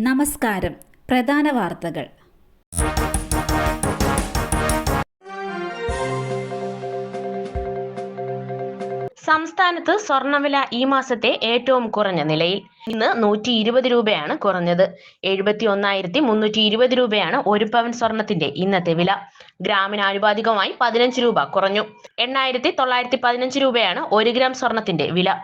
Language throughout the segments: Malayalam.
നമസ്കാരം. പ്രധാന വാർത്തകൾ. സംസ്ഥാനത്ത് സ്വർണവില ഈ മാസത്തെ ഏറ്റവും കുറഞ്ഞ നിലയിൽ. ഇന്ന് നൂറ്റി ഇരുപത് രൂപയാണ് കുറഞ്ഞത്. എഴുപത്തി ഒന്നായിരത്തി മുന്നൂറ്റി ഇരുപത് രൂപയാണ് ഒരു പവൻ സ്വർണത്തിന്റെ ഇന്നത്തെ വില. ഗ്രാമിനാനുപാതികമായി പതിനഞ്ച് രൂപ കുറഞ്ഞു. എണ്ണായിരത്തി തൊള്ളായിരത്തി പതിനഞ്ച് രൂപയാണ് ഒരു ഗ്രാം സ്വർണത്തിന്റെ വില.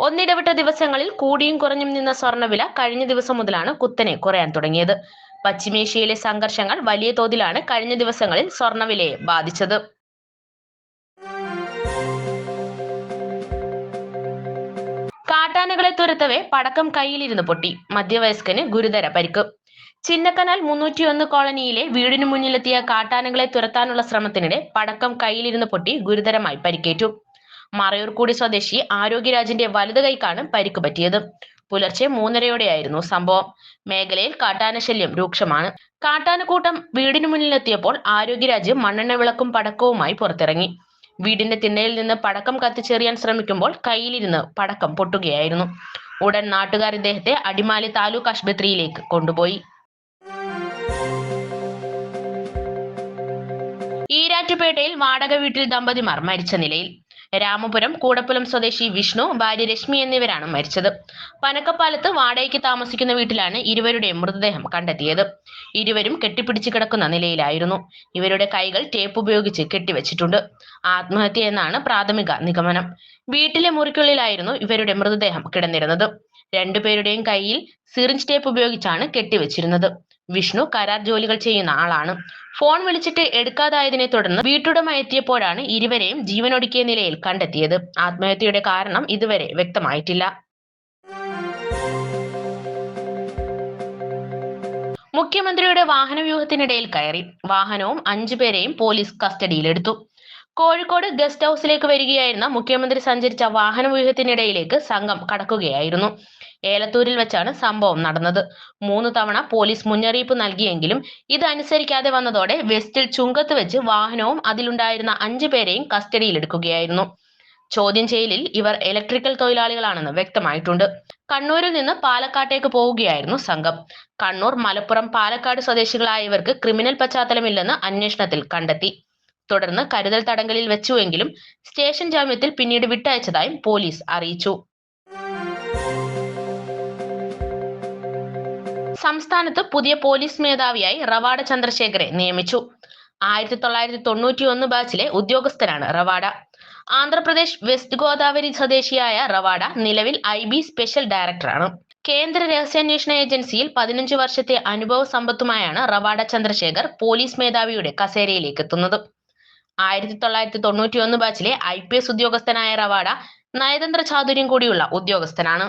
ഒന്നിടവിട്ട ദിവസങ്ങളിൽ കൂടിയും കുറഞ്ഞും നിന്ന സ്വർണവില കഴിഞ്ഞ ദിവസം മുതലാണ് കുത്തനെ കുറയാൻ തുടങ്ങിയത്. പശ്ചിമേഷ്യയിലെ സംഘർഷങ്ങൾ വലിയ തോതിലാണ് കഴിഞ്ഞ ദിവസങ്ങളിൽ സ്വർണവിലയെ ബാധിച്ചത്. കാട്ടാനകളെ തുരത്തവേ പടക്കം കയ്യിലിരുന്ന് പൊട്ടി. മധ്യവയസ്കന് ഗുരുതര പരിക്ക്. ചിന്നക്കനാൽ മുന്നൂറ്റിയൊന്ന് കോളനിയിലെ വീടിനു മുന്നിലെത്തിയ കാട്ടാനകളെ തുരത്താനുള്ള ശ്രമത്തിനിടെ പടക്കം കയ്യിലിരുന്ന് പൊട്ടി ഗുരുതരമായി പരിക്കേറ്റു. മറയൂർക്കൂടി സ്വദേശി ആരോഗ്യരാജിന്റെ വലതു കൈക്കാണ് പരിക്ക് പറ്റിയത്. പുലർച്ചെ മൂന്നരയോടെയായിരുന്നു സംഭവം. മേഖലയിൽ കാട്ടാനശല്യം രൂക്ഷമാണ്. കാട്ടാനക്കൂട്ടം വീടിനു മുന്നിലെത്തിയപ്പോൾ ആരോഗ്യരാജ് മണ്ണെണ്ണ വിളക്കും പടക്കവുമായി പുറത്തിറങ്ങി. വീടിന്റെ തിണ്ണയിൽ നിന്ന് പടക്കം കത്തിച്ചെറിയാൻ ശ്രമിക്കുമ്പോൾ കയ്യിലിരുന്ന് പടക്കം പൊട്ടുകയായിരുന്നു. ഉടൻ നാട്ടുകാർ ഇദ്ദേഹത്തെ അടിമാലി താലൂക്ക് ആശുപത്രിയിലേക്ക് കൊണ്ടുപോയി. ഈരാറ്റുപേട്ടയിൽ വാടക വീട്ടിൽ ദമ്പതിമാർ മരിച്ച നിലയിൽ. രാമപുരം കൂടപ്പുലം സ്വദേശി വിഷ്ണു ഭാര്യ രശ്മി എന്നിവരാണ് മരിച്ചത്. പനക്കപ്പാലത്ത് വാടകയ്ക്ക് താമസിക്കുന്ന വീട്ടിലാണ് ഇരുവരുടെയും മൃതദേഹം കണ്ടെത്തിയത്. ഇരുവരും കെട്ടിപ്പിടിച്ച് കിടക്കുന്ന നിലയിലായിരുന്നു. ഇവരുടെ കൈകൾ ടേപ്പ് ഉപയോഗിച്ച് കെട്ടിവെച്ചിട്ടുണ്ട്. ആത്മഹത്യ എന്നാണ് പ്രാഥമിക നിഗമനം. വീട്ടിലെ മുറിക്കുള്ളിലായിരുന്നു ഇവരുടെ മൃതദേഹം കിടന്നിരുന്നത്. രണ്ടുപേരുടെയും കയ്യിൽ സിറിഞ്ച് ടേപ്പ് ഉപയോഗിച്ചാണ് കെട്ടിവെച്ചിരുന്നത്. വിഷ്ണു കരാർ ജോലികൾ ചെയ്യുന്ന ആളാണ്. ഫോൺ വിളിച്ചിട്ട് എടുക്കാതായതിനെ തുടർന്ന് വീട്ടുടമ എത്തിയപ്പോഴാണ് ഇരുവരെയും ജീവനൊടുക്കിയ നിലയിൽ കണ്ടെത്തിയത്. ആത്മഹത്യയുടെ കാരണം ഇതുവരെ വ്യക്തമായിട്ടില്ല. മുഖ്യമന്ത്രിയുടെ വാഹനവ്യൂഹത്തിനിടയിൽ കയറി. വാഹനവും അഞ്ചുപേരെയും പോലീസ് കസ്റ്റഡിയിലെടുത്തു. കോഴിക്കോട് ഗസ്റ്റ് ഹൌസിലേക്ക് വരികയായിരുന്ന മുഖ്യമന്ത്രി സഞ്ചരിച്ച വാഹനവ്യൂഹത്തിനിടയിലേക്ക് സംഘം കടക്കുകയായിരുന്നു. ഏലത്തൂരിൽ വെച്ചാണ് സംഭവം നടന്നത്. മൂന്ന് തവണ പോലീസ് മുന്നറിയിപ്പ് നൽകിയെങ്കിലും ഇതനുസരിക്കാതെ വന്നതോടെ വെസ്റ്റിൽ ചുങ്കത്ത് വെച്ച് വാഹനവും അതിലുണ്ടായിരുന്ന അഞ്ചു പേരെയും കസ്റ്റഡിയിലെടുക്കുകയായിരുന്നു. ചോദ്യം ചെയ്യലിൽ ഇവർ ഇലക്ട്രിക്കൽ തൊഴിലാളികളാണെന്ന് വ്യക്തമായിട്ടുണ്ട്. കണ്ണൂരിൽ നിന്ന് പാലക്കാട്ടേക്ക് പോവുകയായിരുന്നു സംഘം. കണ്ണൂർ മലപ്പുറം പാലക്കാട് സ്വദേശികളായ ഇവർക്ക് ക്രിമിനൽ പശ്ചാത്തലമില്ലെന്ന് അന്വേഷണത്തിൽ കണ്ടെത്തി. തുടർന്ന് കരുതൽ തടങ്കലിൽ വെച്ചുവെങ്കിലും സ്റ്റേഷൻ ജാമ്യത്തിൽ പിന്നീട് വിട്ടയച്ചതായും പോലീസ് അറിയിച്ചു. സംസ്ഥാനത്ത് പുതിയ പോലീസ് മേധാവിയായി റവാഡ ചന്ദ്രശേഖരെ നിയമിച്ചു. ആയിരത്തി തൊള്ളായിരത്തി തൊണ്ണൂറ്റി ഒന്ന് ബാച്ചിലെ ഉദ്യോഗസ്ഥനാണ് റവാഡ. ആന്ധ്രാപ്രദേശ് വെസ്റ്റ് ഗോദാവരി സ്വദേശിയായ റവാഡ നിലവിൽ ഐ ബി സ്പെഷ്യൽ ഡയറക്ടറാണ്. കേന്ദ്ര രഹസ്യാന്വേഷണ ഏജൻസിയിൽ പതിനഞ്ച് വർഷത്തെ അനുഭവ സമ്പത്തുമായാണ് റവാഡ ചന്ദ്രശേഖർ പോലീസ് മേധാവിയുടെ കസേരയിലേക്ക് എത്തുന്നത്. ആയിരത്തി തൊള്ളായിരത്തി തൊണ്ണൂറ്റി ഒന്ന് ബാച്ചിലെ ഐ പി എസ് ഉദ്യോഗസ്ഥനായ റവാഡ നയതന്ത്ര ചാതുര്യം കൂടിയുള്ള ഉദ്യോഗസ്ഥനാണ്.